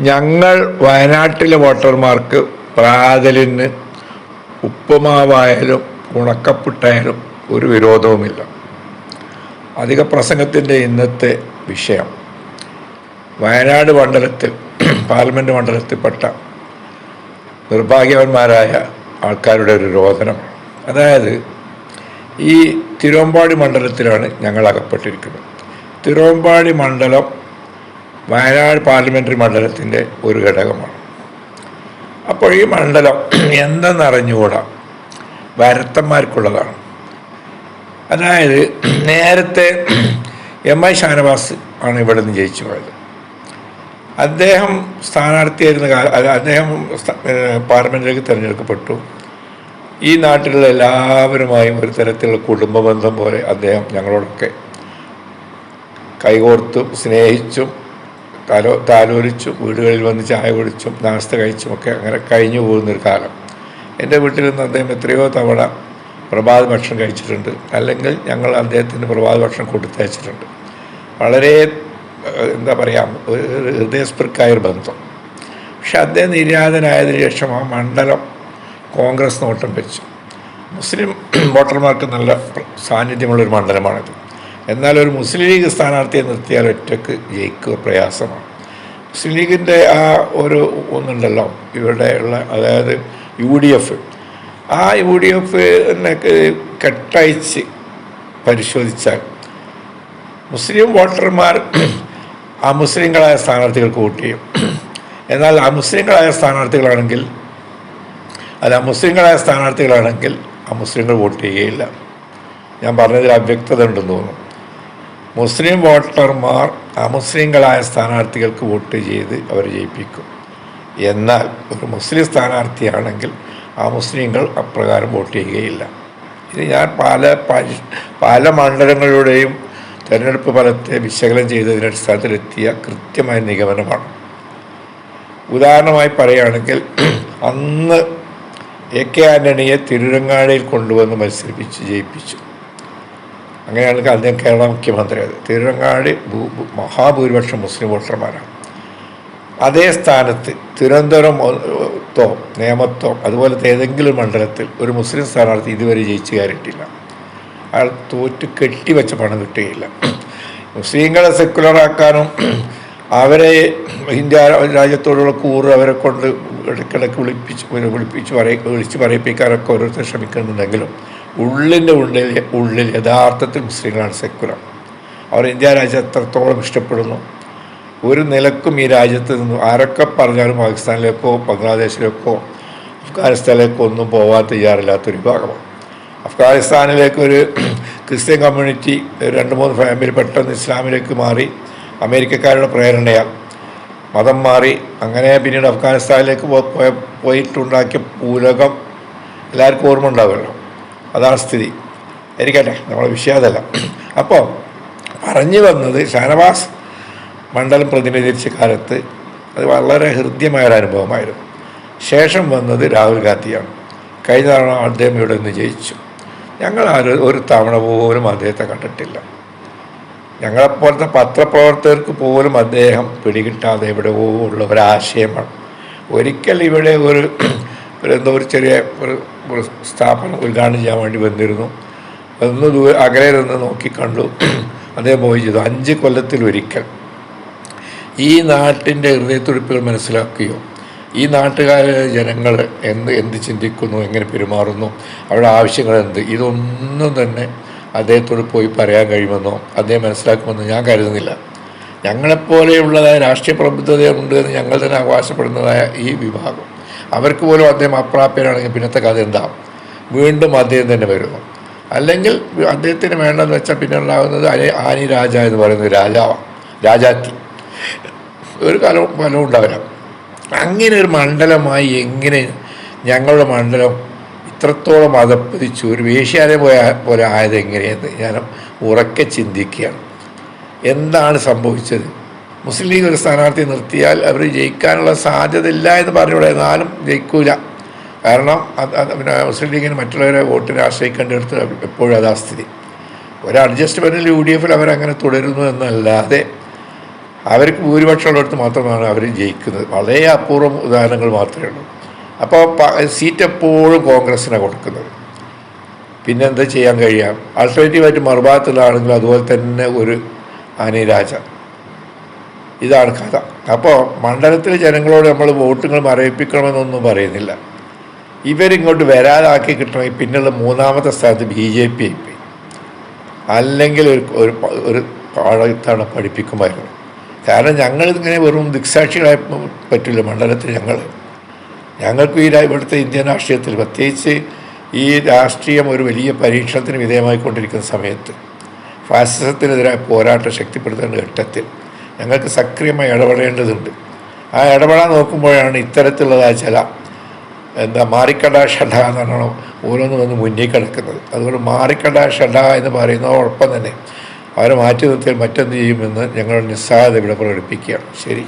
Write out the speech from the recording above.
ഞങ്ങൾ വയനാട്ടിലെ വോട്ടർമാർക്ക് പ്രാതലിന് ഉപ്പുമാവായാലും ഉണക്കപ്പുട്ടായാലും ഒരു വിരോധവുമില്ല. അധിക പ്രസംഗത്തിന്റെ ഇന്നത്തെ വിഷയം. വയനാട് മണ്ഡലത്തിൽ പാർലമെന്റ് മണ്ഡലത്തിൽപ്പെട്ട നിർഭാഗ്യവന്മാരായ ആൾക്കാരുടെ ഒരു രോദനം. അതായത് ഈ തിരുവമ്പാടി മണ്ഡലത്തിലാണ് ഞങ്ങൾ അകപ്പെട്ടിരിക്കുന്നത്. തിരുവമ്പാടി മണ്ഡലം വയനാട് പാർലമെന്ററി മണ്ഡലത്തിന്റെ ഒരു ഘടകമാണ്. അപ്പോൾ ഈ മണ്ഡലം എന്തെന്നറിഞ്ഞുകൂടാ? വരത്തന്മാർക്കുള്ളതാണ്. അതായത് നേരത്തെ എം ഐ ഷാനവാസ് ആണ് ഇവിടെ നിന്ന് ജയിച്ചു പോയത്. അദ്ദേഹം സ്ഥാനാർത്ഥിയായിരുന്ന കാല അദ്ദേഹം പാർലമെന്റിലേക്ക് തിരഞ്ഞെടുക്കപ്പെട്ടു. ഈ നാട്ടിലുള്ള എല്ലാവരുമായും ഒരു തരത്തിലുള്ള കുടുംബ ബന്ധം പോലെ അദ്ദേഹം ഞങ്ങളോടൊക്കെ കൈകോർത്തും സ്നേഹിച്ചും തലോ താലോലിച്ചും വീടുകളിൽ വന്ന് ചായ കുടിച്ചും നാസ്ത കഴിച്ചും ഒക്കെ അങ്ങനെ കഴിഞ്ഞു പോകുന്നൊരു കാലം. എന്റെ വീട്ടിൽ നിന്ന് അദ്ദേഹം എത്രയോ തവണ പ്രഭാത ഭക്ഷണം കഴിച്ചിട്ടുണ്ട്. അല്ലെങ്കിൽ ഞങ്ങൾ അദ്ദേഹത്തിന് പ്രഭാത ഭക്ഷണം കൊടുത്തയച്ചിട്ടുണ്ട്. വളരെ എന്താ പറയുക ഒരു ഒരു ഹൃദയസ്പൃക്കായ ഒരു ബന്ധം. പക്ഷെ അദ്ദേഹം നിര്യാതനായതിനു ശേഷം ആ മണ്ഡലം കോൺഗ്രസ് നോട്ടം വെച്ചു. മുസ്ലിം വോട്ടർമാർക്ക് നല്ല സാന്നിധ്യമുള്ളൊരു മണ്ഡലമാണിത്. എന്നാൽ ഒരു മുസ്ലിം ലീഗ് സ്ഥാനാർത്ഥിയെ നിർത്തിയാൽ ഒറ്റയ്ക്ക് ജയിക്കുക പ്രയാസമാണ്. മുസ്ലിം ലീഗിന്റെ ആ ഒരു ഒന്നുണ്ടല്ലോ ഇവിടെ ഉള്ള അതായത് യു ഡി എഫ് ആ യു ഡി എഫ് കെട്ടയച്ച് പരിശോധിച്ചാൽ മുസ്ലിം വോട്ടർമാർ ആ മുസ്ലിങ്ങളായ സ്ഥാനാർത്ഥികൾക്ക് വോട്ട് ചെയ്യും. എന്നാൽ ആ മുസ്ലിങ്ങളായ സ്ഥാനാർത്ഥികളാണെങ്കിൽ അല്ല മുസ്ലിങ്ങളായ സ്ഥാനാർത്ഥികളാണെങ്കിൽ ആ മുസ്ലിങ്ങൾ വോട്ട് ചെയ്യുകയില്ല. ഞാൻ പറഞ്ഞതിൽ അവ്യക്തത ഉണ്ടെന്ന് തോന്നുന്നു. മുസ്ലിം വോട്ടർമാർ അമുസ്ലിങ്ങളായ സ്ഥാനാർത്ഥികൾക്ക് വോട്ട് ചെയ്ത് അവർ ജയിപ്പിക്കും. എന്നാൽ ഒരു മുസ്ലിം സ്ഥാനാർത്ഥിയാണെങ്കിൽ ആ മുസ്ലിങ്ങൾ അപ്രകാരം വോട്ട് ചെയ്യുകയില്ല. ഇത് ഞാൻ പല പല മണ്ഡലങ്ങളുടെയും തെരഞ്ഞെടുപ്പ് ഫലത്തെ വിശകലനം ചെയ്തതിന്റെ അടിസ്ഥാനത്തിലെത്തിയ കൃത്യമായ നിഗമനമാണ്. ഉദാഹരണമായി പറയുകയാണെങ്കിൽ അന്ന് എ കെ ആന്റണിയെ തിരുരങ്ങാടിയിൽ കൊണ്ടുവന്ന് മത്സരിപ്പിച്ച് ജയിപ്പിച്ചു. അങ്ങനെയാണെങ്കിൽ അദ്ദേഹം കേരള മുഖ്യമന്ത്രിയായത് തിരുരങ്ങാടി ഭൂ- മഹാഭൂരിപക്ഷം മുസ്ലിം വോട്ടർമാരാണ്. അതേ സ്ഥാനത്ത് തിരുവനന്തപുരത്തോ നേമത്തോ അതുപോലത്തെ ഏതെങ്കിലും മണ്ഡലത്തിൽ ഒരു മുസ്ലിം സ്ഥാനാർത്ഥി ഇതുവരെ ജയിച്ചു കയറിയിട്ടില്ല. അയാൾ തോറ്റ് കെട്ടിവെച്ച പണം കിട്ടുകയില്ല. മുസ്ലിങ്ങളെ സെക്കുലറാക്കാനും അവരെ ഇന്ത്യ രാജ്യത്തോടുള്ള കൂറ് അവരെ കൊണ്ട് ഇടയ്ക്കിടയ്ക്ക് വിളിപ്പിച്ച് വിളിപ്പിച്ച് പറയ വിളിച്ച് പറയിപ്പിക്കാനൊക്കെ ഓരോരുത്തർ ശ്രമിക്കുന്നുണ്ടെങ്കിലും ഉള്ളിന്റെ ഉള്ളിൽ ഉള്ളിൽ യഥാർത്ഥത്തിൽ മുസ്ലിങ്ങളാണ് സെക്കുലർ അവർ ഇന്ത്യ രാജ്യം എത്രത്തോളം ഇഷ്ടപ്പെടുന്നു? ഒരു നിലക്കും ഈ രാജ്യത്ത് നിന്നും ആരൊക്കെ പറഞ്ഞാലും പാകിസ്ഥാനിലേക്കോ ബംഗ്ലാദേശിലേക്കോ അഫ്ഗാനിസ്ഥാനിലേക്കോ ഒന്നും പോകാൻ തയ്യാറില്ലാത്തൊരു വിഭാഗമാണ്. അഫ്ഗാനിസ്ഥാനിലേക്ക് ഒരു ക്രിസ്ത്യൻ കമ്മ്യൂണിറ്റി രണ്ട് മൂന്ന് ഫാമിലി പെട്ടെന്ന് ഇസ്ലാമിലേക്ക് മാറി അമേരിക്കക്കാരുടെ പ്രേരണയാൽ മതം മാറി അങ്ങനെ പിന്നീട് അഫ്ഗാനിസ്ഥാനിലേക്ക് പോയിട്ടുണ്ടാക്കിയ പൂലകം എല്ലാവർക്കും ഓർമ്മ ഉണ്ടാവുമല്ലോ. അതാണ് സ്ഥിതി. ഇരിക്കട്ടെ നമ്മളെ വിഷയം അതല്ല അപ്പോൾ പറഞ്ഞു വന്നത് ഷാനവാസ് മണ്ഡലം പ്രതിനിധീകരിച്ച കാലത്ത് അത് വളരെ ഹൃദ്യമായ ഒരു അനുഭവമായിരുന്നു. ശേഷം വന്നത് രാഹുൽ ഗാന്ധിയാണ്. കഴിഞ്ഞ തവണ അദ്ദേഹം ഇവിടെ നിന്ന് ജയിച്ചു. ഞങ്ങൾ ആരും ഒരു തവണ പോലും അദ്ദേഹത്തെ കണ്ടിട്ടില്ല. ഞങ്ങളെപ്പോലത്തെ പത്രപ്രവർത്തകർക്ക് പോലും അദ്ദേഹം പിടികിട്ടാതെ എവിടെയോ ഉള്ള ഒരാശയമാണ് ഒരിക്കൽ ഇവിടെ ഒരു എന്തോ ഒരു ചെറിയ ഒരു സ്ഥാപനം ഉദ്ഘാടനം ചെയ്യാൻ വേണ്ടി വന്നിരുന്നു. ഒന്ന് ദൂരെ അകലെ നിന്ന് നോക്കി കണ്ടു. അദ്ദേഹം പോയി ചെയ്തു. അഞ്ച് കൊല്ലത്തിൽ ഒരിക്കൽ. ഈ നാട്ടിന്റെ ഹൃദയത്തുടിപ്പുകൾ മനസ്സിലാക്കുകയോ ഈ നാട്ടുകാരെ ജനങ്ങൾ എന്ത് എന്ത് ചിന്തിക്കുന്നു? എങ്ങനെ പെരുമാറുന്നു? അവരുടെ ആവശ്യങ്ങൾ എന്ത്? ഇതൊന്നും തന്നെ അദ്ദേഹത്തോട് പോയി പറയാൻ കഴിയുമെന്നോ? അദ്ദേഹം മനസ്സിലാക്കുമെന്നോ ഞാൻ കരുതുന്നില്ല. ഞങ്ങളെപ്പോലെയുള്ളതായ രാഷ്ട്രീയ പ്രബുദ്ധതയുണ്ട് എന്ന് ഞങ്ങൾ തന്നെ അവകാശപ്പെടുന്നതായ ഈ വിഭാഗം. അവർക്ക് പോലും അദ്ദേഹം അപ്രാപ്യനാണെങ്കിൽ പിന്നത്തെ കഥ എന്താ? വീണ്ടും അദ്ദേഹം തന്നെ വരുന്നു. അല്ലെങ്കിൽ അദ്ദേഹത്തിന് വേണ്ടെന്ന് വെച്ചാൽ പിന്നെ ഉണ്ടാകുന്നത് ആനി രാജ എന്ന് പറയുന്ന രാജാവാണ് രാജാത്തി ഒരു കാലവും ഫലവും ഉണ്ടാവില്ല. അങ്ങനെ ഒരു മണ്ഡലമായി എങ്ങനെ ഞങ്ങളുടെ മണ്ഡലം ഇത്രത്തോളം അതപ്പതിച്ചു ഒരു വേശ്യാനെ പോയ പോലെ ആയത് എങ്ങനെയെന്ന് ഞാൻ ഉറക്കെ ചിന്തിക്കുകയാണ്. എന്താണ് സംഭവിച്ചത്? മുസ്ലിം ലീഗ് ഒരു സ്ഥാനാർത്ഥി നിർത്തിയാൽ അവർ ജയിക്കാനുള്ള സാധ്യത ഇല്ല എന്ന് പറഞ്ഞുകൂടെ? എന്നാലും ജയിക്കൂല. കാരണം പിന്നെ മുസ്ലിം ലീഗിന് മറ്റുള്ളവരെ വോട്ടിനെ ആശ്രയിക്കേണ്ടടുത്ത് എപ്പോഴും അതാ സ്ഥിതി ഒരു അഡ്ജസ്റ്റ്മെന്റിൽ യു ഡി എഫിൽ അവരങ്ങനെ തുടരുന്നു എന്നല്ലാതെ അവർക്ക് ഭൂരിപക്ഷമുള്ളിടത്ത് മാത്രമാണ് അവർ ജയിക്കുന്നത്. വളരെ അപൂർവം ഉദാഹരണങ്ങൾ മാത്രമേ ഉള്ളൂ. അപ്പോൾ സീറ്റ് എപ്പോഴും കോൺഗ്രസ്സിനാണ് കൊടുക്കുന്നത്. പിന്നെ എന്താ ചെയ്യാൻ കഴിയാം? ആൾട്ടർനേറ്റീവായിട്ട് മറുഭാഗത്തുള്ളതാണെങ്കിലും അതുപോലെ തന്നെ ഒരു അനിരാജ. ഇതാണ് കഥ. അപ്പോൾ മണ്ഡലത്തിലെ ജനങ്ങളോട് നമ്മൾ വോട്ടുകൾ മരവിപ്പിക്കണമെന്നൊന്നും പറയുന്നില്ല. ഇവരിങ്ങോട്ട് വരാതാക്കി കിട്ടണമെങ്കിൽ പിന്നുള്ള മൂന്നാമത്തെ സ്ഥാനത്ത് ബി ജെ പി ആയി പി അല്ലെങ്കിൽ ഒരു ഒരു ഒരു പാഠത്താണ് പഠിപ്പിക്കുമായിരുന്നു. കാരണം ഞങ്ങളിങ്ങനെ വെറും ദിക്സാക്ഷികളായി പറ്റില്ല മണ്ഡലത്തിൽ ഞങ്ങൾ ഞങ്ങൾക്ക് ഈ ഇവിടുത്തെ ഇന്ത്യൻ രാഷ്ട്രീയത്തിൽ പ്രത്യേകിച്ച് ഈ രാഷ്ട്രീയം ഒരു വലിയ പരീക്ഷണത്തിന് വിധേയമായിക്കൊണ്ടിരിക്കുന്ന സമയത്ത് ഫാസിസത്തിനെതിരായ പോരാട്ടം ശക്തിപ്പെടുത്തേണ്ട ഘട്ടത്തിൽ ഞങ്ങൾക്ക് സക്രിയമായി ഇടപെടേണ്ടതുണ്ട്. ആ ഇടപെടാൻ നോക്കുമ്പോഴാണ് ഇത്തരത്തിലുള്ളതായ ചില എന്താ മാറിക്കട ഷഡ എന്നാണ് ഓരോന്ന് വന്ന് മുന്നിൽ കിടക്കുന്നത്. അതുകൊണ്ട് മാറിക്കട ഷഡ എന്ന് പറയുന്നതോടൊപ്പം തന്നെ അവരെ മാറ്റി നിർത്തിയാൽ മറ്റെന്ത് ചെയ്യുമെന്ന് ഞങ്ങളുടെ നിസ്സഹായത ഇവിടെ പ്രകടിപ്പിക്കുകയാണ്. ശരി.